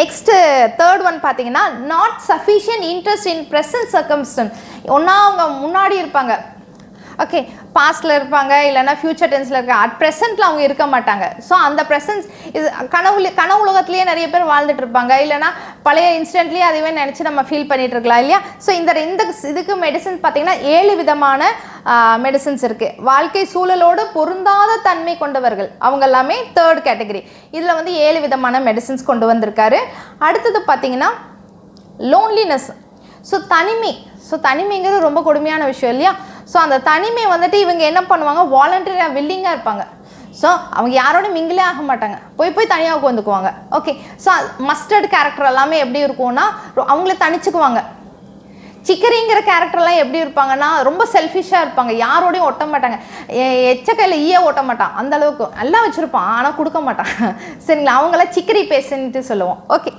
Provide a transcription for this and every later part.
Next third one பார்த்தீங்கன்னா not sufficient interest in present circumstance ஒன்றா அவங்க முன்னாடி இருப்பாங்க. ஓகே பாஸ்டில் இருப்பாங்க இல்லைன்னா ஃப்யூச்சர் டென்ஸில் இருக்க அட் ப்ரெசென்ட்டில் அவங்க இருக்க மாட்டாங்க. ஸோ அந்த ப்ரெசன்ஸ் இது கனவு கனவு உலகத்துலேயே நிறைய பேர் வாழ்ந்துட்டு இருப்பாங்க. இல்லைனா பழைய இன்சிடென்ட்லேயே அதுவே நினச்சி நம்ம ஃபீல் பண்ணிட்டு இருக்கலாம் இல்லையா? ஸோ இந்த இந்த இதுக்கு மெடிசன் பார்த்தீங்கன்னா ஏழு விதமான மெடிசன்ஸ் இருக்குது வாழ்க்கை சூழலோடு பொருந்தாத தன்மை கொண்டவர்கள். அவங்க எல்லாமே தேர்ட் கேட்டகரி இதில் வந்து ஏழு விதமான மெடிசன்ஸ் கொண்டு வந்திருக்காரு. அடுத்தது பார்த்தீங்கன்னா லோன்லினஸ் ஸோ தனிமை. ஸோ தனிமைங்கிறது ரொம்ப கொடுமையான விஷயம் இல்லையா? ஸோ அந்த தனிமை வந்துட்டு இவங்க என்ன பண்ணுவாங்க? வாலண்டரியாக வில்லிங்காக இருப்பாங்க. ஸோ அவங்க யாரோட மிங்கிலே ஆக மாட்டாங்க. போய் போய் தனியாக உட்காந்துக்குவாங்க. ஓகே ஸோ மஸ்டர்ட் கேரக்டர் எல்லாமே எப்படி இருக்கும்னா ரொ- தனிச்சுக்குவாங்க. சிக்கரிங்கிற கேரக்டர்லாம் எப்படி இருப்பாங்கன்னா ரொம்ப செல்ஃபிஷாக இருப்பாங்க. யாரோடையும் ஒட்ட மாட்டாங்க. எ- எச்சக்கையில் ஈய ஓட்ட மாட்டான். அந்த அளவுக்கு. எல்லாம் வச்சுருப்பான் ஆனால் கொடுக்க மாட்டான். சரிங்களா? அவங்கள சிக்கரி பேசுன்ட்டு சொல்லுவோம். ஓகே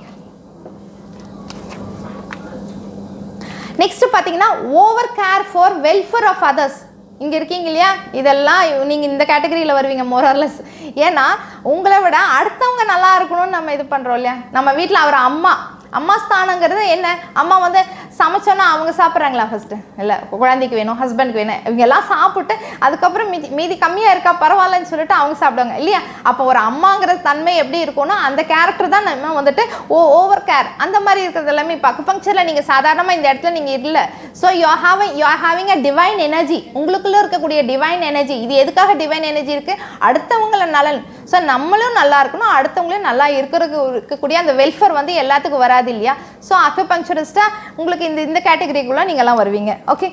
நெக்ஸ்ட் பார்த்தீங்கன்னா over care for welfare of others இங்கே இருக்கீங்க இல்லையா? இதெல்லாம் நீங்கள் இந்த கேட்டகரியில் வருவீங்க மோரர்லெஸ் ஏன்னா உங்களை விட அடுத்தவங்க நல்லா இருக்கணும்னு நம்ம இது பண்ணுறோம் இல்லையா? நம்ம வீட்டில் அவர் அம்மா. அம்மா ஸ்தானங்கிறது என்ன? அம்மா வந்து சமைச்சோன்னா அவங்க சாப்பிட்றாங்களா ஃபஸ்ட்டு இல்லை குழந்தைக்கு வேணும் ஹஸ்பண்டுக்கு வேணும் இவங்க எல்லாம் சாப்பிட்டு அதுக்கப்புறம் மீதி மீதி கம்மியாக இருக்கா பரவாயில்லன்னு சொல்லிட்டு அவங்க சாப்பிடுவாங்க இல்லையா? அப்போ ஒரு அம்மாங்கிற தன்மை எப்படி இருக்கும்னா அந்த கேரக்டர் தான் நம்ம வந்துட்டு ஓ ஓவர் கேர் அந்த மாதிரி இருக்கிறது எல்லாமே இப்போ அக்குபங்க்சரில் நீங்கள் சாதாரணமாக இந்த இடத்துல நீங்கள் இல்லை. So you having you having a divine energy உங்களுக்குள்ளே இருக்கக்கூடிய டிவைன் எனர்ஜி இது எதுக்காக டிவைன் எனர்ஜி இருக்குது அடுத்தவங்கள நலன். ஸோ நம்மளும் நல்லா இருக்கணும் அடுத்தவங்களையும் நல்லா இருக்கிறதுக்கு இருக்கக்கூடிய அந்த வெல்ஃபேர் வந்து எல்லாத்துக்கும் வராது இல்லையா? ஸோ அக்குபங்க்சரிஸ்ட்டாக உங்களுக்கு இந்த இந்த கேட்டகரிக்குள்ளே நீங்கள்லாம் வருவீங்க. ஓகே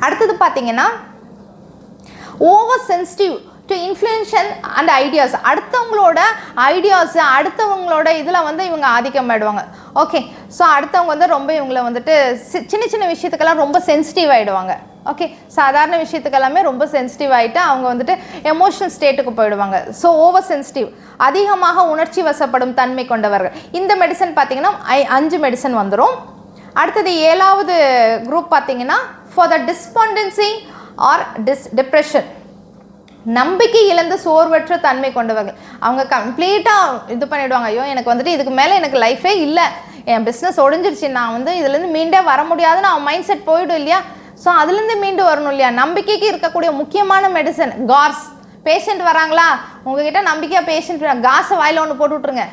அடுத்தது பார்த்தீங்கன்னா over sensitive to influence and ideas அடுத்தவங்களோட ஐடியாஸ் அடுத்தவங்களோட இதில் வந்து இவங்க ஆதிக்கம் ஆயிடுவாங்க. ஓகே ஸோ அடுத்தவங்க வந்து ரொம்ப இவங்களை வந்துட்டு சி- சின்ன சின்ன விஷயத்துக்கெல்லாம் ரொம்ப சென்சிட்டிவ் ஆகிடுவாங்க ஓகே சாதாரண விஷயத்துக்கு எல்லாமே ரொம்ப சென்சிட்டிவ் ஆகிட்டு அவங்க வந்துட்டு எமோஷனல் ஸ்டேட்டுக்கு போயிடுவாங்க. ஸோ ஓவர் சென்சிட்டிவ் அதிகமாக உணர்ச்சி வசப்படும் தன்மை கொண்டவர்கள். இந்த மெடிசன் பார்த்தீங்கன்னா ஐ- அஞ்சு மெடிசன் வந்துடும் அடுத்தது ஏழாவது குரூப் பார்த்தீங்கன்னா for the despondency or dis depression நம்பிக்கை இழந்து சோர்வற்ற தன்மை கொண்டவர்கள். அவங்க கம்ப்ளீட்டாக இது பண்ணிவிடுவாங்க ஐயோ எனக்கு வந்துட்டு இதுக்கு மேலே எனக்கு லைஃபே இல்லை. என் பிஸ்னஸ் ஒடிஞ்சிருச்சு. நான் வந்து இதுலேருந்து மீண்டே வர முடியாதுன்னு அவன் மைண்ட் செட் போயிடும் இல்லையா? ஸோ அதுலேருந்து மீண்டு வரணும் இல்லையா? நம்பிக்கைக்கு இருக்கக்கூடிய முக்கியமான மெடிசன் கார்ஸ் பேஷண்ட் வராங்களா? உங்ககிட்ட நம்பிக்கையாக பேஷண்ட் காசை வாயில் ஒன்று போட்டு விட்ருங்க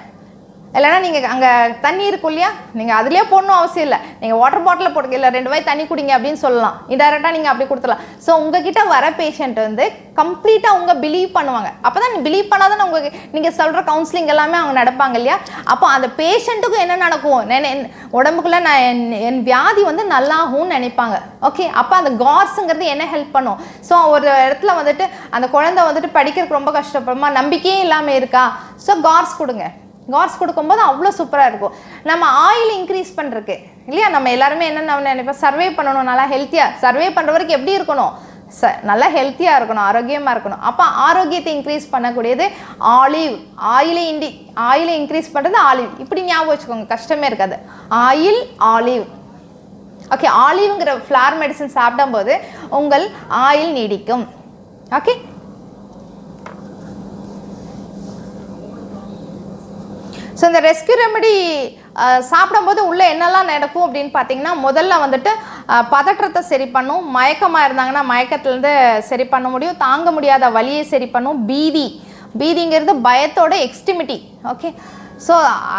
இல்லைன்னா நீங்கள் அங்கே தண்ணி இருக்கும் இல்லையா? நீங்கள் அதுலேயே போடணும் அவசியம் இல்லை. நீங்கள் வாட்டர் பாட்டிலில் போடுங்க இல்லை ரெண்டு வாய் தண்ணி குடிங்க அப்படின்னு சொல்லலாம். இன்டெரக்டாக நீங்கள் அப்படி கொடுத்துலாம் ஸோ உங்ககிட்ட வர பேஷண்ட் வந்து கம்ப்ளீட்டாக அவங்க பிலீவ் பண்ணுவாங்க. அப்போ தான் பிலீவ் பண்ணாதான் உங்கள் நீங்கள் சொல்கிற கவுன்சிலிங் எல்லாமே அவங்க நடப்பாங்க இல்லையா? அப்போ அந்த பேஷண்ட்டுக்கும் என்ன நடக்கும்? நான் உடம்புக்குள்ளே உடம்புக்குள்ள நான் என் என் வியாதி வந்து நல்லாகும்னு நினைப்பாங்க. ஓகே அப்போ அந்த கார்ஸுங்கிறது என்ன ஹெல்ப் பண்ணும்? ஸோ ஒரு இடத்துல வந்துட்டு அந்த குழந்தை வந்துட்டு படிக்கிறதுக்கு ரொம்ப கஷ்டப்படுமா? நம்பிக்கையே இல்லாமல் இருக்கா? ஸோ கார்ஸ் கொடுங்க. காட்ஸ் கொடுக்கும்போது அவ்வளோ சூப்பராக இருக்கும். நம்ம ஆயில் இன்க்ரீஸ் பண்ணுறக்கு இல்லையா? நம்ம எல்லாருமே என்ன நினைப்போம்? சர்வே பண்ணணும் நல்லா ஹெல்த்தியாக சர்வே பண்ணுற வரைக்கும் எப்படி இருக்கணும்? ச நல்லா ஹெல்த்தியாக இருக்கணும் ஆரோக்கியமாக இருக்கணும். அப்போ ஆரோக்கியத்தை இன்க்ரீஸ் பண்ணக்கூடியது ஆலிவ் ஆயிலை இண்டி ஆயிலை இன்க்ரீஸ் பண்ணுறது ஆலிவ் இப்படி ஞாபகம் வச்சுக்கோங்க கஷ்டமே இருக்காது. ஆயில் ஆலிவ் ஓகே ஆலிவ்ங்கிற ஃப்ளார் மெடிசன் சாப்பிடும்போது உங்கள் ஆயில் நீடிக்கும். ஓகே ஸோ இந்த ரெஸ்க்யூ ரெமெடி சாப்பிடும்போது உள்ளே என்னெல்லாம் நடக்கும் அப்படின்னு பார்த்தீங்கன்னா முதல்ல வந்துட்டு பதற்றத்தை சரி பண்ணும் மயக்கமாக இருந்தாங்கன்னா மயக்கத்துலேருந்து சரி பண்ண முடியும் தாங்க முடியாத வழியை சரி பண்ணும் பீதி. பீதிங்கிறது பயத்தோட எக்ஸ்டிமிட்டி ஓகே ஸோ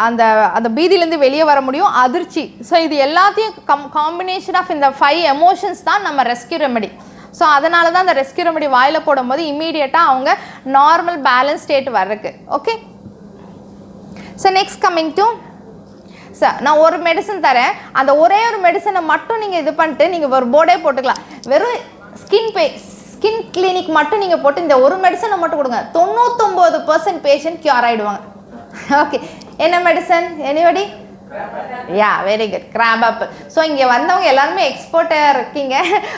அந்த அந்த பீதியிலேருந்து வெளியே வர முடியும் அதிர்ச்சி. ஸோ இது எல்லாத்தையும் கம் காம்பினேஷன் ஆஃப் இந்த ஃபைவ் எமோஷன்ஸ் தான் நம்ம ரெஸ்க்யூ ரெமெடி ஸோ அதனால தான் அந்த ரெஸ்க்யூ ரெமெடி வாயில் போடும்போது இம்மீடியட்டாக அவங்க நார்மல் பேலன்ஸ் ஸ்டேட் வர்றதுக்கு okay so next coming to sir நான் ஒரு மெடிசன் தரேன். அந்த ஒரே ஒரு மெடிசனை மட்டும் நீங்கள் இது பண்ணிட்டு நீங்கள் ஒரு போர்டே போட்டுக்கலாம். வெறும் ஸ்கின் பே ஸ்கின் கிளினிக் மட்டும் நீங்கள் போட்டு இந்த ஒரு மெடிசனை மட்டும் கொடுங்க. தொண்ணூத்தொம்பது பர்சன்ட் பேஷண்ட் கியூர் ஆகிடுவாங்க ஓகே என்ன medicine anybody yeah very good crab apple so இங்கே வந்தவங்க எல்லாருமே எக்ஸ்போர்ட்டாக இருக்கீங்க.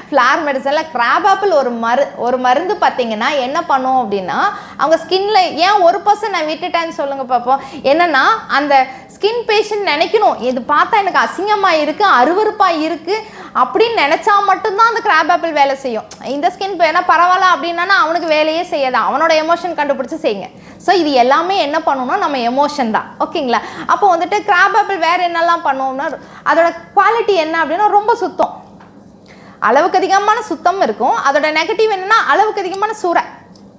ஃப்ளார் மெடிசனில் கிராப் ஆப்பிள் ஒரு மரு ஒரு மருந்து பார்த்தீங்கன்னா என்ன பண்ணும் அப்படின்னா அவங்க ஸ்கின்ல ஏன் ஒரு பர்சன்ட் நான் விட்டுட்டேன்னு சொல்லுங்க பார்ப்போம் என்னன்னா அந்த ஸ்கின் பேஷண்ட் நினைக்கணும். இது பார்த்தா எனக்கு அசிங்கமாக இருக்குது அருவருப்பாக இருக்குது அப்படின்னு நினச்சா மட்டும்தான் அந்த கிராப் ஆப்பிள் வேலை செய்யும். இந்த ஸ்கின் ஏன்னா பரவாயில்ல அப்படின்னா அவனுக்கு வேலையே செய்யாது. அவனோட எமோஷன் கண்டுபிடிச்சி செய்யுங்க. ஸோ இது எல்லாமே என்ன பண்ணணும்னா நம்ம எமோஷன் தான். ஓகேங்களா? அப்போ வந்துட்டு கிராப் ஆப்பிள் வேறு என்னெல்லாம் பண்ணுவோம்னா அதோட குவாலிட்டி என்ன அப்படின்னா ரொம்ப சுத்தம். அளவுக்கு அதிகமான சுத்தம் இருக்கும். அதோட நெகட்டிவ் என்னென்னா அளவுக்கு அதிகமான சூறை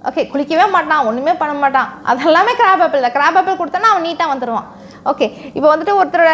ஓகே குளிக்கவே மாட்டான் ஒன்றுமே பண்ண மாட்டான். அதெல்லாமே கிராப் ஆப்பிள் தான். கிராப் ஆப்பிள் கொடுத்தோன்னா அவன் நீட்டாக வந்துடுவான் ஓகே இப்போ வந்துட்டு ஒருத்தரோட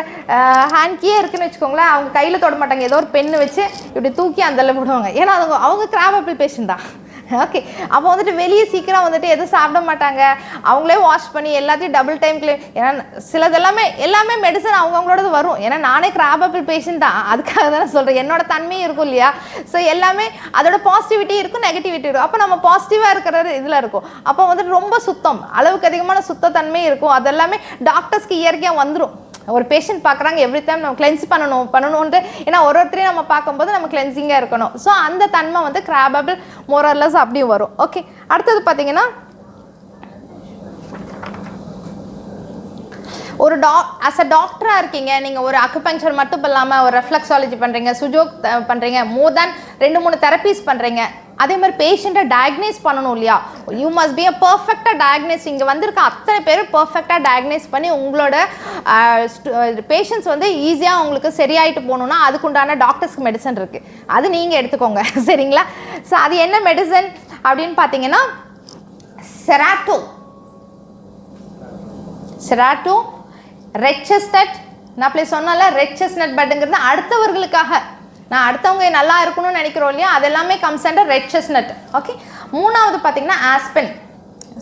ஹேண்ட் கீயே இருக்குன்னு வச்சுக்கோங்களேன் அவங்க கையில் தொட மாட்டாங்க. ஏதோ ஒரு பெண்ணு வச்சு இப்படி தூக்கி அந்த விடுவாங்க. ஏன்னா அவங்க அவங்க கிராப் ஆப்பிள் பேஷண்ட் தான். ஓகே அப்போ வந்துட்டு வெளியே சீக்கிரம் வந்துட்டு எதுவும் சாப்பிட மாட்டாங்க. அவங்களே வாஷ் பண்ணி எல்லாத்தையும் டபுள் டைம் கிளீன் ஏன்னா சிலது எல்லாமே எல்லாமே மெடிசன் அவங்கவுங்களோடது வரும். ஏன்னா நானே கிராப் ஆப்பிள் பேஷண்ட் தான். அதுக்காக தானே சொல்கிறேன் என்னோட தன்மையும் இருக்கும் இல்லையா? ஸோ எல்லாமே அதோட பாசிட்டிவிட்டி இருக்கும் நெகட்டிவிட்டி இருக்கும். அப்போ நம்ம பாசிட்டிவாக இருக்கிறது இதில் இருக்கும். அப்போ வந்துட்டு ரொம்ப சுத்தம். அளவுக்கு அதிகமான சுத்தத்தன்மை இருக்கும். அதெல்லாமே டாக்டர்ஸ்க்கு இயற்கையாக வந்துடும் ஒரு பேஷண்ட் பார்க்குறாங்க எவ்ரி டைம் நம்ம கிளென்ஸ் பண்ணணும் பண்ணணுன்ட்டு ஏன்னா ஒரு ஒருத்தரையும் நம்ம பார்க்கும்போது நம்ம கிளென்சிங்காக இருக்கணும். ஸோ அந்த தன்மை வந்து கிராபபிள் மோரல்லஸ் அப்படியும் வரும். ஓகே அடுத்தது பார்த்தீங்கன்னா ஒரு டா அஸ் அ டாக்டராக இருக்கீங்க நீங்கள் ஒரு அக்குபங்க்சர் மட்டும் இல்லாமல் ஒரு ரெஃப்ளெக்ஸாலஜி பண்ணுறீங்க சுஜோக் பண்ணுறீங்க மோர் தேன் ரெண்டு மூணு தெரப்பீஸ் பண்ணுறீங்க அதே மாதிரி பேஷண்ட்டை டயக்னைஸ் பண்ணணும் இல்லையா? யூ மஸ்ட் பி அ பர்ஃபெக்டாக டயக்னைஸ் இங்கே வந்திருக்க அத்தனை பேரும் பர்ஃபெக்டாக டயக்னைஸ் பண்ணி உங்களோட பேஷண்ட்ஸ் வந்து ஈஸியாக உங்களுக்கு சரியாயிட்டு போகணுன்னா அதுக்குண்டான டாக்டர்ஸ்க்கு மெடிசன் இருக்குது அது நீங்கள் எடுத்துக்கோங்க. சரிங்களா? ஸோ அது என்ன மெடிசன் அப்படின்னு பார்த்தீங்கன்னா செராட்டோ செராட்டோ ரெச்சஸ்டட் நான் அப்படி சொன்னால ரெச்சஸ்னட் பட்டுங்கிறது அடுத்தவர்களுக்காக. நான் அடுத்தவங்க நல்லா இருக்கணும்னு நினைக்கிறோம் இல்லையா? அது எல்லாமே comes under red chestnut okay மூணாவது பார்த்தீங்கன்னா ஆஸ்பென்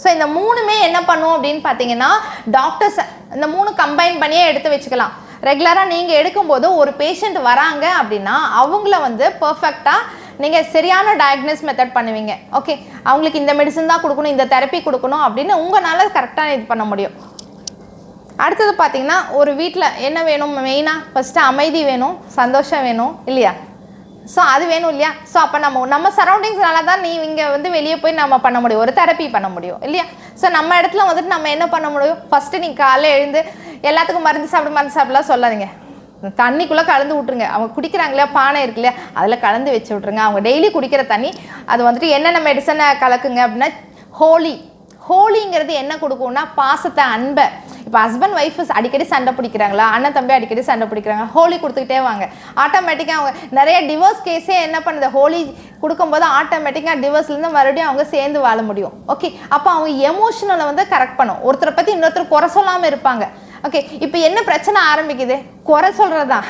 ஸோ இந்த மூணுமே என்ன பண்ணும் அப்படின்னு பார்த்தீங்கன்னா டாக்டர்ஸ் இந்த மூணு கம்பைன் பண்ணியே எடுத்து வச்சுக்கலாம். ரெகுலராக நீங்கள் எடுக்கும்போது ஒரு பேஷண்ட் வராங்க அப்படின்னா அவங்கள வந்து பர்ஃபெக்டாக நீங்கள் சரியான டயக்னோஸ் மெத்தட் பண்ணுவீங்க. ஓகே அவங்களுக்கு இந்த மெடிசன் தான் கொடுக்கணும் இந்த தெரப்பி கொடுக்கணும் அப்படின்னு உங்களால் கரெக்டாக இது பண்ண முடியும். அடுத்தது பார்த்தீங்கன்னா ஒரு வீட்டில் என்ன வேணும்? மெயினாக ஃபஸ்ட்டு அமைதி வேணும் சந்தோஷம் வேணும் இல்லையா? ஸோ அது வேணும் இல்லையா? ஸோ அப்போ நம்ம நம்ம சரௌண்டிங்ஸ்னால தான் நீ இங்கே வந்து வெளியே போய் நம்ம பண்ண முடியும். ஒரு தெரப்பி பண்ண முடியும் இல்லையா? ஸோ நம்ம இடத்துல வந்துட்டு நம்ம என்ன பண்ண முடியும்? ஃபஸ்ட்டு நீங்கள் காலைல எழுந்து எல்லாத்துக்கும் மருந்து சாப்பிட மருந்து சாப்பிடலாம் சொல்லாதீங்க. தண்ணிக்குள்ளே கலந்து விட்ருங்க அவங்க குடிக்கிறாங்க இல்லையா பானை இருக்கு இல்லையா? அதில் கலந்து வச்சு விட்ருங்க அவங்க டெய்லி குடிக்கிற தண்ணி அது வந்துட்டு என்னென்ன மெடிசனை கலக்குங்க அப்படின்னா ஹோலி. ஹோலிங்கிறது என்ன கொடுக்கும்னா பாசத்தை அன்பை. இப்போ ஹஸ்பண்ட் ஒய்ஃப் அடிக்கடி சண்டை பிடிக்கிறாங்களா? அண்ணன் தம்பி அடிக்கடி சண்டை பிடிக்கிறாங்க. ஹோலி கொடுத்துக்கிட்டே வாங்க. ஆட்டோமேட்டிக்காக அவங்க நிறைய டிவோர்ஸ் கேஸே என்ன பண்ணுது? ஹோலி கொடுக்கும்போது ஆட்டோமேட்டிக்காக டிவோர்ஸ்லேருந்து மறுபடியும் அவங்க சேர்ந்து வாழ முடியும். ஓகே அப்போ அவங்க எமோஷனலை வந்து கரெக்ட் பண்ணும். ஒருத்தரை பற்றி இன்னொருத்தர் குறை சொல்லாமல் இருப்பாங்க. ஓகே இப்போ என்ன பிரச்சனை ஆரம்பிக்குது? குறை சொல்கிறது தான்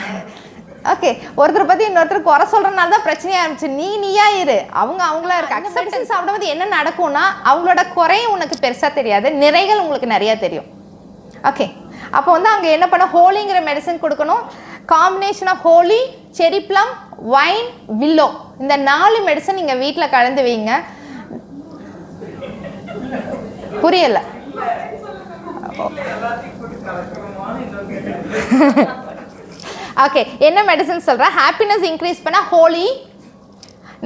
ஓகே ஒருத்தர் பத்தி இன்னொருத்தர் குறை சொல்றதுனால தான் பிரச்சனையா இருந்துச்சு நீ நீயா இரு. அவங்க அவங்களா இருக்கு. அக்செப்டன்ஸ் சாப்பிடும்போது என்ன நடக்கும்னா அவங்களோட குறையும் உனக்கு பெருசா தெரியாது. நிறைகள் உங்களுக்கு நிறைய தெரியும். ஓகே அப்போ வந்து அங்கே என்ன பண்ண ஹோலிங்கிற மெடிசன் கொடுக்கணும். Combination of holly cherry plum vine willow இந்த நாலு மெடிசன் நீங்கள் வீட்டில் கலந்து வைங்க. புரியலை. ஓகே என்ன மெடிசன் சொல்கிறேன் ஹாப்பினஸ் இன்க்ரீஸ் பண்ண holly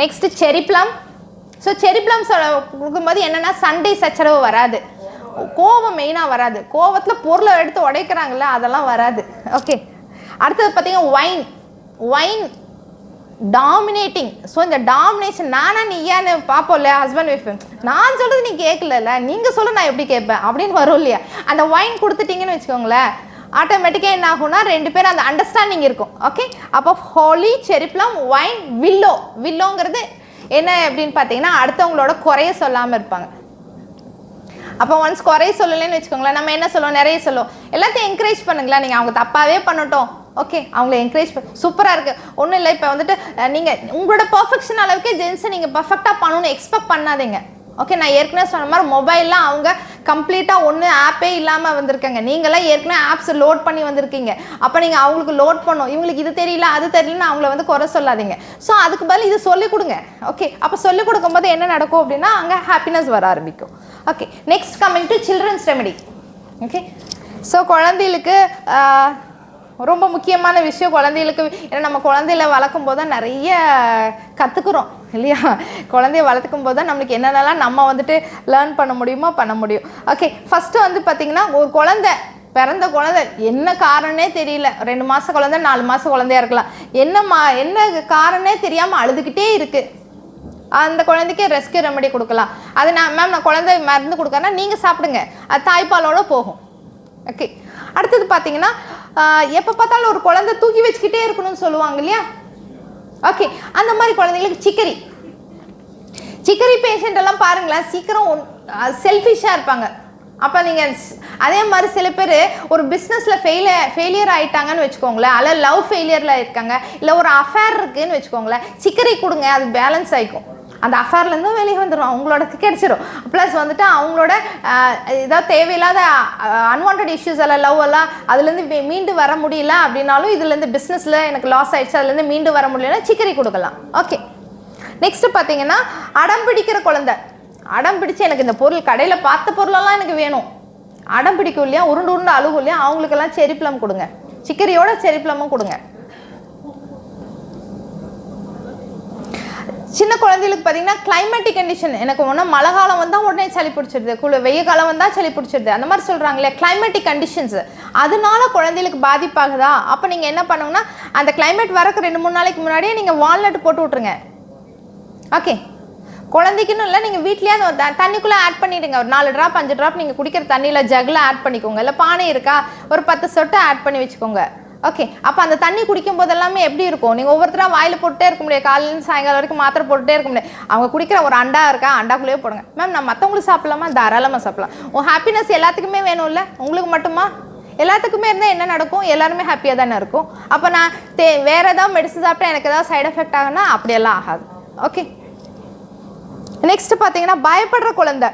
next cherry plum so cherry plum சொல்ல கொடுக்கும்போது என்னென்னா சண்டே சச்சரவு வராது. கோவம் மெயினாக வராது. கோவத்தில் பொருளை எடுத்து உடைக்கிறாங்கல்ல அதெல்லாம் வராது. ஓகே அடுத்தது பார்த்தீங்கன்னா ஒயின் ஒயின் டாமினேட்டிங் ஸோ இந்த டாமினேஷன் நானா நீ ஏன்னு பார்ப்போம்ல ஹஸ்பண்ட் ஒய்ஃப் நான் சொல்கிறது நீ கேட்கலல்ல. நீங்கள் சொல்ல நான் எப்படி கேட்பேன்? அப்படின்னு வரும் இல்லையா? அந்த ஒயின் கொடுத்துட்டீங்கன்னு வச்சுக்கோங்களேன் ஆட்டோமேட்டிக்காக என்ன ஆகும்னா ரெண்டு பேரும் அந்த அண்டர்ஸ்டாண்டிங் இருக்கும். ஓகே அப்போ holly cherry plum vine willow வில்லோங்கிறது என்ன அப்படின்னு பார்த்தீங்கன்னா அடுத்தவங்களோட குறைய சொல்லாமல் இருப்பாங்க. அப்போ ஒன்ஸ் குறைய சொல்லலைன்னு வச்சுக்கோங்களேன் நம்ம என்ன சொல்லுவோம்? நிறைய சொல்லுவோம். எல்லாத்தையும் என்கரேஜ் பண்ணுங்களேன். நீங்கள் அவங்க தப்பாகவே பண்ணட்டும். ஓகே அவங்கள என்கரேஜ் பண்ண சூப்பராக இருக்குது ஒன்றும் இல்லை இப்போ வந்துட்டு நீங்கள் உங்களோட பர்ஃபெக்ஷன் அளவுக்கே ஜென்ஸை நீங்கள் பர்ஃபெக்டாக பண்ணணும்னு எக்ஸ்பெக்ட் பண்ணாதீங்க. ஓகே நான் ஏற்கனவே சொன்ன மாதிரி மொபைல்லாம் அவங்க கம்ப்ளீட்டாக ஒன்று ஆப்பே இல்லாமல் வந்திருக்காங்க. நீங்களாம் ஏற்கனவே ஆப்ஸ் லோட் பண்ணி வந்திருக்கீங்க. அப்போ நீங்கள் அவங்களுக்கு லோட் பண்ணும் இவங்களுக்கு இது தெரியல அது தெரியலன்னு அவங்கள வந்து குறை சொல்லாதீங்க. ஸோ அதுக்கு பதில் இது சொல்லிக் கொடுங்க. ஓகே அப்போ சொல்லிக் கொடுக்கும்போது என்ன நடக்கும் அப்படின்னா அங்கே ஹாப்பினஸ் வர ஆரம்பிக்கும். Okay next coming to children's remedy okay so குழந்தைகளுக்கு ரொம்ப முக்கியமான விஷயம் குழந்தைகளுக்கு ஏன்னா நம்ம குழந்தையில வளர்க்கும் போது தான் நிறைய கற்றுக்குறோம் இல்லையா? குழந்தைய வளர்த்துக்கும் போது தான் நம்மளுக்கு என்னென்னலாம் நம்ம வந்துட்டு லேர்ன் பண்ண முடியுமோ பண்ண முடியும். ஓகே ஃபஸ்ட்டு வந்து பார்த்திங்கன்னா ஒரு குழந்தை பிறந்த குழந்தை என்ன காரணமே தெரியல. ரெண்டு மாத குழந்தை நாலு மாத குழந்தையா இருக்கலாம். என்ன மா என்ன காரணமே தெரியாமல் அழுதுகிட்டே இருக்குது அந்த குழந்தைக்கு ரெஸ்க்யூ ரெமெடி கொடுக்கலாம். அது நான் மேம் நான் குழந்தை மருந்து கொடுக்கறேன்னா நீங்கள் சாப்பிடுங்க. அது தாய்ப்பாலோடு போகும். ஓகே அடுத்தது பார்த்தீங்கன்னா எப்போ பார்த்தாலும் ஒரு குழந்தை தூக்கி வச்சுக்கிட்டே இருக்கணும்னு சொல்லுவாங்க இல்லையா? ஓகே அந்த மாதிரி குழந்தைங்களுக்கு சிக்கரி. சிக்கரி பேஷண்ட் எல்லாம் பாருங்களேன் சீக்கிரம் செல்ஃபிஷாக இருப்பாங்க. அப்போ நீங்கள் அதே மாதிரி சில பேர் ஒரு பிஸ்னஸில் ஃபெயில ஃபெயிலியர் ஆகிட்டாங்கன்னு வச்சுக்கோங்களேன். அல்ல லவ் ஃபெயிலியரில் இருக்காங்க. இல்லை ஒரு அஃபேர் இருக்குதுன்னு வச்சுக்கோங்களேன். சிக்கரி கொடுங்க அது பேலன்ஸ் ஆகிக்கும் அந்த அஃபேர்லேருந்தும் வெளியே வந்துடும் அவங்களோட கிடைச்சிரும். ப்ளஸ் வந்துட்டு அவங்களோட ஏதாவது தேவையில்லாத அன்வான்ட் இஷ்யூஸ் எல்லாம் லவ் எல்லாம் அதுலேருந்து மீண்டு வர முடியல அப்படின்னாலும் இதுலேருந்து பிஸ்னஸில் எனக்கு லாஸ் ஆயிடுச்சு அதுலேருந்து மீண்டு வர முடியலன்னா சிக்கரி கொடுக்கலாம். ஓகே நெக்ஸ்ட் பார்த்தீங்கன்னா அடம் பிடிக்கிற குழந்தை. அடம் பிடிச்சு எனக்கு இந்த பொருள் கடையில் பார்த்த பொருளெல்லாம் எனக்கு வேணும். அடம் பிடிக்கும் இல்லையா? உருண்டு உருண்டு அழுகும் இல்லையா? அவங்களுக்கெல்லாம் செரி கொடுங்க. சிக்கரியோட செரி கொடுங்க. சின்ன குழந்தைகளுக்கு பார்த்தீங்கன்னா கிளைமேட்டிக் கண்டிஷன் எனக்கு ஒன்று மழை காலம் வந்தால் உடனே சளி பிடிச்சிருது. குளு வெய்ய காலம் வந்தால் சளி பிடிச்சிருது. அந்த மாதிரி சொல்கிறாங்களே கிளைமேட்டிக் கண்டிஷன்ஸ் அதனால குழந்தைகளுக்கு பாதிப்பாகுதா? அப்போ நீங்கள் என்ன பண்ணுங்கன்னா அந்த கிளைமேட் வரக்கு ரெண்டு மூணு நாளைக்கு முன்னாடியே நீங்கள் வால்நட் போட்டு விட்ருங்க ஓகே குழந்தைக்குன்னு இல்லை நீங்கள் வீட்லேயே அந்த த- தண்ணிக்குள்ளே ஆட் பண்ணிடுங்க. ஒரு நாலு ட்ராப் அஞ்சு ட்ராப் நீங்கள் குடிக்கிற தண்ணியில் ஜக்கில் ஆட் பண்ணிக்கோங்க. இல்லை பானை இருக்கா ஒரு பத்து சொட்டை ஆட் பண்ணி வச்சுக்கோங்க. ஓகே அப்போ அந்த தண்ணி குடிக்கும் போது எல்லாமே எப்படி இருக்கும்? நீங்கள் ஒவ்வொருத்தராக வாயில் போட்டுட்டே இருக்க முடியாது. காலையில் சாயங்காலம் வரைக்கும் மாத்திரை போட்டுட்டே இருக்க முடியாது. அவங்க குடிக்கிற ஒரு அண்டா இருக்கா அண்டாக்குள்ளேயே போடுங்க. மேம் நான் மற்றவங்களுக்கு சாப்பிடலாமா? தாராளமாக சாப்பிடலாம். உன் ஹாப்பினஸ் எல்லாத்துக்குமே வேணும்ல? உங்களுக்கு மட்டுமா? எல்லாத்துக்குமே இருந்தால் என்ன நடக்கும்? எல்லாருமே ஹாப்பியாக தானே இருக்கும். அப்போ நான் தே வேறு ஏதாவது மெடிசன் சாப்பிட்டா எனக்கு ஏதாவது சைடு எஃபெக்ட் ஆகுனா அப்படியெல்லாம் ஆகாது. ஓகே நெக்ஸ்ட் பார்த்தீங்கன்னா பயப்படுற குழந்தை.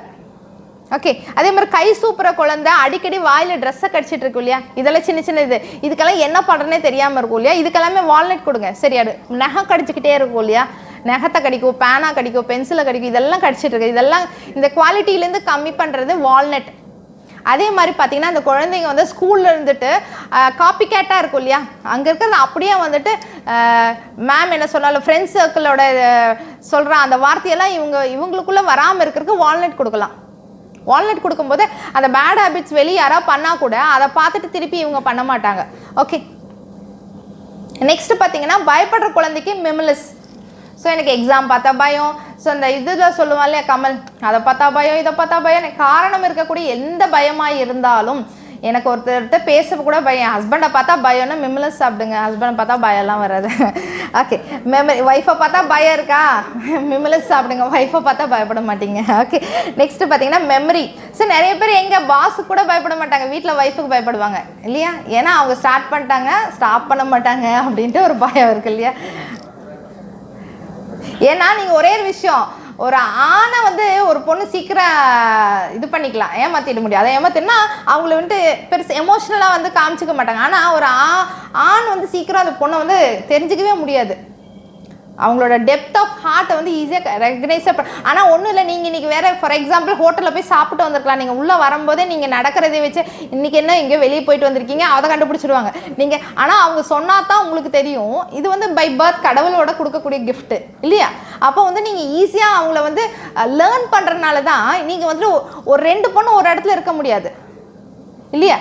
ஓகே அதே மாதிரி கை சூப்புற குழந்தை அடிக்கடி வாயில் ட்ரெஸ்ஸை கடிச்சிட்டு இருக்கும் இல்லையா? இதெல்லாம் சின்ன சின்ன இது. இதுக்கெல்லாம் என்ன பண்ணுறனே தெரியாமல் இருக்கும் இல்லையா? இதுக்கெல்லாமே வால்நட் கொடுங்க. சரியா அது நகம் கடிச்சிக்கிட்டே இருக்கும் இல்லையா? நகத்தை கடிக்கும் பேனா கடிக்கும் பென்சிலை கடிக்கும் இதெல்லாம் கடிச்சிட்டு இருக்கு. இதெல்லாம் இந்த குவாலிட்டியிலேருந்து கம்மி பண்ணுறது வால்நட் அதே மாதிரி பார்த்தீங்கன்னா அந்த குழந்தைங்க வந்து ஸ்கூலில் இருந்துட்டு காப்பி கேட்டாக இருக்கும் இல்லையா? அங்கே இருக்கிறது அப்படியே வந்துட்டு மேம் என்ன சொன்னாலும் ஃப்ரெண்ட்ஸ் சர்க்கிளோட சொல்கிற அந்த வார்த்தையெல்லாம் இவங்க இவங்களுக்குள்ளே வராமல் இருக்கிறதுக்கு வால்நட் கொடுக்கலாம். வால்நட் கொடுக்கும்போது அந்த பேட் ஹேபிட்ஸ் வெளியே யாராவது பண்ணால் கூட அதை பார்த்துட்டு திருப்பி இவங்க பண்ண மாட்டாங்க. ஓகே நெக்ஸ்ட் பார்த்தீங்கன்னா பயப்படுற குழந்தைக்கு மெமலிஸ் ஸோ எனக்கு எக்ஸாம் பார்த்தா பயம். ஸோ அந்த இதில் சொல்லுவாள் இல்லையா கமல்? அதை பார்த்தா பயம் இதை பார்த்தா பயம். எனக்கு காரணம் இருக்கக்கூடிய எந்த பயமாக இருந்தாலும் எனக்கு ஒருத்தர்கிட்ட பேச கூட பயம். ஹஸ்பண்டை பார்த்தா பயம்னா மெமரிஸ் சாப்பிடுங்க. ஹஸ்பண்டை பார்த்தா பயம்லாம் வராது. ஓகே மெமரி ஒய்ஃபை பார்த்தா பயம் இருக்கா? மெமரிஸ் சாப்பிடுங்க. ஒய்ஃபை பார்த்தா பயப்பட மாட்டீங்க. ஓகே நெக்ஸ்ட் பார்த்தீங்கன்னா மெமரி ஸோ நிறைய பேர் எங்கள் பாஸுக்கு கூட பயப்பட மாட்டாங்க. வீட்டில் ஒய்ஃபுக்கு பயப்படுவாங்க. இல்லையா? ஏன்னா அவங்க ஸ்டார்ட் பண்ணிட்டாங்க. ஸ்டாப் பண்ண மாட்டாங்க அப்படின்ட்டு ஒரு பயம் இருக்கு இல்லையா? ஏன்னா நீங்கள் ஒரே ஒரு விஷயம். ஒரு ஆணை வந்து ஒரு பொண்ணு சீக்கிரம் இது பண்ணிக்கலாம் ஏமாத்திட முடியும் அதை ஏமாத்தினா அவங்கள வந்துட்டு பெருசு எமோஷ்னலாக வந்து காமிச்சிக்க மாட்டாங்க. ஆனால் ஒரு ஆ ஆண் வந்து சீக்கிரம் அந்த பொண்ணை வந்து தெரிஞ்சுக்கவே முடியாது. அவங்களோட டெப்த் ஆஃப் ஹார்ட்டை வந்து ஈஸியாக ரெகனைஸாக பண்ண ஆனால் ஒன்றும் இல்லை. நீங்கள் இன்றைக்கி வேறு ஃபார் எக்ஸாம்பிள் ஹோட்டலில் போய் சாப்பிட்டு வந்திருக்கலாம். நீங்கள் உள்ளே வரும்போதே நீங்கள் நடக்கிறதை வச்சு இன்றைக்கி என்ன எங்கேயோ வெளியே போயிட்டு வந்திருக்கீங்க அதை கண்டுபிடிச்சிடுவாங்க நீங்கள் ஆனால் அவங்க சொன்னால் தான் உங்களுக்கு தெரியும். இது வந்து பை பர்த் கடவுளோட கொடுக்கக்கூடிய கிஃப்ட்டு இல்லையா? அப்போ வந்து நீங்கள் ஈஸியாக அவங்கள வந்து லேர்ன் பண்ணுறதுனால தான் நீங்கள் வந்துட்டு ஒரு ரெண்டு பொண்ணு ஒரு இடத்துல இருக்க முடியாது இல்லையா?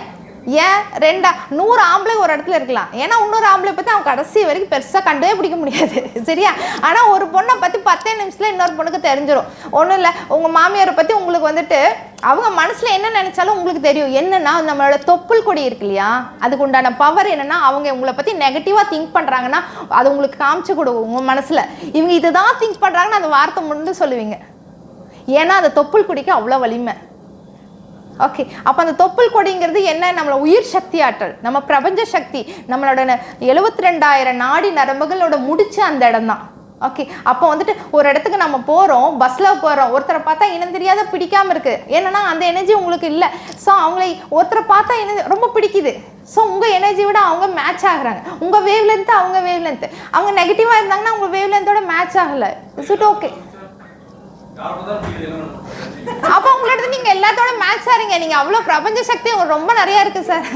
ஏன்? ரெண்டா நூறு ஆம்பளை ஒரு இடத்துல இருக்கலாம். ஏன்னா இன்னொரு ஆம்பளை பற்றி அவன் கடைசி வரைக்கும் பெருசாக கண்டே பிடிக்க முடியாது. சரியா? ஆனால் ஒரு பொண்ணை பற்றி பத்தே நிமிஷத்தில் இன்னொரு பொண்ணுக்கு தெரிஞ்சிடும் ஒன்றும் இல்லை உங்கள் மாமியாரை பற்றி உங்களுக்கு வந்துட்டு அவங்க மனசில் என்ன நினச்சாலும் உங்களுக்கு தெரியும். என்னன்னா நம்மளோட தொப்புள் கொடி இருக்கு இல்லையா? அதுக்கு உண்டான பவர் என்னன்னா அவங்க உங்களை பற்றி நெகட்டிவாக திங்க் பண்ணுறாங்கன்னா அது உங்களுக்கு காமிச்சு கொடுக்கும் உங்கள் மனசில். இவங்க இதுதான் திங்க் பண்ணுறாங்கன்னு அந்த வார்த்தை முடிந்து சொல்லுவீங்க. ஏன்னா அந்த தொப்புள் கொடிக்கு அவ்வளோ வலிமை. ஓகே அப்போ அந்த தொப்புள் கொடிங்கிறது என்ன? நம்மளோட உயிர் சக்தி ஆற்றல் நம்ம பிரபஞ்ச சக்தி. நம்மளோட எழுபத்தி ரெண்டாயிரம் நாடி நரம்புகளோட முடிச்ச அந்த இடம் தான் ஓகே அப்போ வந்துட்டு ஒரு இடத்துக்கு நம்ம போகிறோம் பஸ்ஸில் போகிறோம் ஒருத்தரை பார்த்தா இனம் தெரியாத பிடிக்காமல் இருக்குது ஏன்னா அந்த எனர்ஜி உங்களுக்கு இல்லை. ஸோ அவங்களை ஒருத்தரை பார்த்தா என்ன ரொம்ப பிடிக்குது. ஸோ உங்கள் எனர்ஜி விட அவங்க மேட்ச் ஆகுறாங்க. உங்கள் வேவ்லென்த்து அவங்க வேவ் லென்த்து அவங்க நெகட்டிவாக இருந்தாங்கன்னா உங்கள் வேவ் லென்த்தோட மேட்ச் ஆகலை. இட்ஸ் இட் ஓகே அப்போ உங்களோட நீங்க எல்லாத்தோட மேட்ச் ஆறீங்க நீங்க அவ்வளவு பிரபஞ்ச சக்தி உங்களுக்கு ரொம்ப நிறைய இருக்கு சார்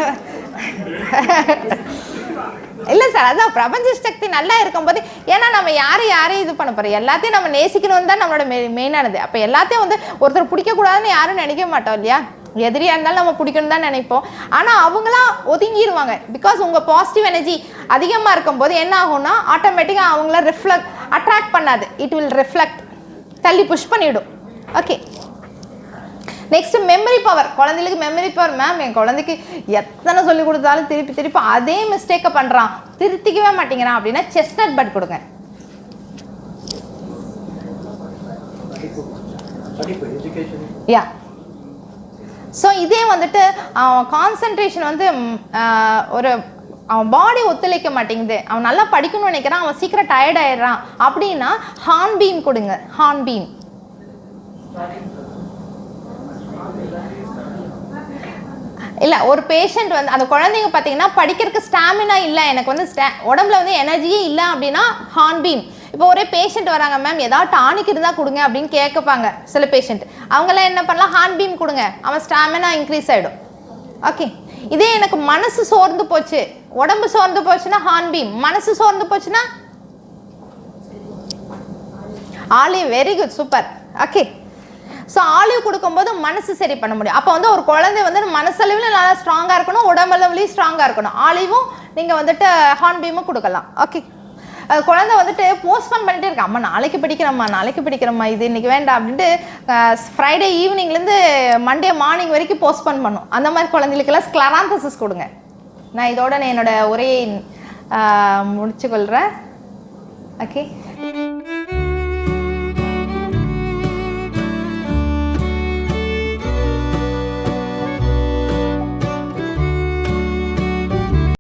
இல்ல சார் அதான் பிரபஞ்ச சக்தி நல்லா இருக்கும்போது ஏன்னா நம்ம யாரும் யாரையும் இது பண்ண போறோம்? எல்லாத்தையும் நம்ம நேசிக்கணும் தான் நம்மளோட மெ மெயினானது அப்போ எல்லாத்தையும் வந்து ஒருத்தர் பிடிக்க கூடாதுன்னு யாரும் நினைக்க மாட்டோம் இல்லையா? எதிரியாக இருந்தாலும் நம்ம பிடிக்கணும் தான் நினைப்போம். ஆனால் அவங்களாம் ஒதுங்கிடுவாங்க பிகாஸ் உங்கள் பாசிட்டிவ் எனர்ஜி அதிகமாக இருக்கும்போது என்ன ஆகும்னா ஆட்டோமேட்டிக்காக அவங்கள ரிஃப்ளெக்ட் அட்ராக்ட் பண்ணாது. இட் வில் ரிஃப்ளெக்ட் தள்ளி புஷ் பண்ணிவிடும். ஓகே நெக்ஸ்ட் மெமரி பவர் குழந்தைகளுக்கு மெமரி பவர் மேம் என் குழந்தைக்கு எத்தனை சொல்லி கொடுத்தாலும் திருப்பி திருப்பி அதே மிஸ்டேக்கை பண்ணுறான் திருத்திக்கவே மாட்டேங்கிறான் அப்படின்னா செஸ்னட் பட் கொடுங்க. யா ஸோ இதே வந்துட்டு அவன் கான்சன்ட்ரேஷன் வந்து ஒரு அவன் பாடி ஒத்துழைக்க மாட்டேங்குது. அவன் நல்லா படிக்கணும்னு நினைக்கிறான் அவன் சீக்கிரம் டயர்ட் ஆயிடுறான். அப்படின்னா ஹார்ன் பீம் கொடுங்க. ஹார்ன் பீம் இல்லை ஒரு பேஷண்ட் வந்து அந்த குழந்தைங்க பார்த்தீங்கன்னா படிக்கிறதுக்கு ஸ்டாமினா இல்லை. எனக்கு வந்து ஸ்டா உடம்புல வந்து எனர்ஜியே இல்லை அப்படின்னா ஹார்ன்பீம் இப்போ ஒரே பேஷண்ட் வராங்க மேம் ஏதாவது டானிக் இருந்தால் கொடுங்க அப்படின்னு கேட்கப்பாங்க சில பேஷண்ட் அவங்களாம் என்ன பண்ணலாம்? ஹார்ன்பீம் கொடுங்க. அவன் ஸ்டாமினா இன்க்ரீஸ் ஆகிடும் ஓகே இதே எனக்கு மனசு சோர்ந்து போச்சு. உடம்பு சோர்ந்து போச்சுன்னா ஹார்ன் பீம் மனசு சோர்ந்து போச்சுன்னா olive very good super okay so olive கொடுக்கும்போது மனசு சரி பண்ண முடியும். அப்போ வந்து ஒரு குழந்தை வந்து மனசளவில் நல்லா ஸ்ட்ராங்காக இருக்கணும் உடம்பளவுலையும் ஸ்ட்ராங்காக இருக்கணும். ஆலிவும் நீங்கள் வந்துட்டு ஹார்ன்பீமும் கொடுக்கலாம். ஓகே அது குழந்தை வந்துட்டு போஸ்ட்போன் பண்ணிட்டே இருக்கா. அம்மா நாளைக்கு படிக்கிறம்மா நாளைக்கு படிக்கிறம்மா இது இன்றைக்கி வேண்டாம் அப்படின்ட்டு ஃப்ரைடே ஈவினிங்லேருந்து மண்டே மார்னிங் வரைக்கும் போஸ்ட்போன் பண்ணும். அந்த மாதிரி குழந்தைகளுக்கெல்லாம் ஸ்க்ளராந்தசிஸ் கொடுங்க. நான் இதோட நான் என்னோட உரையை முடிச்சு கொள்கிறேன் ஓகே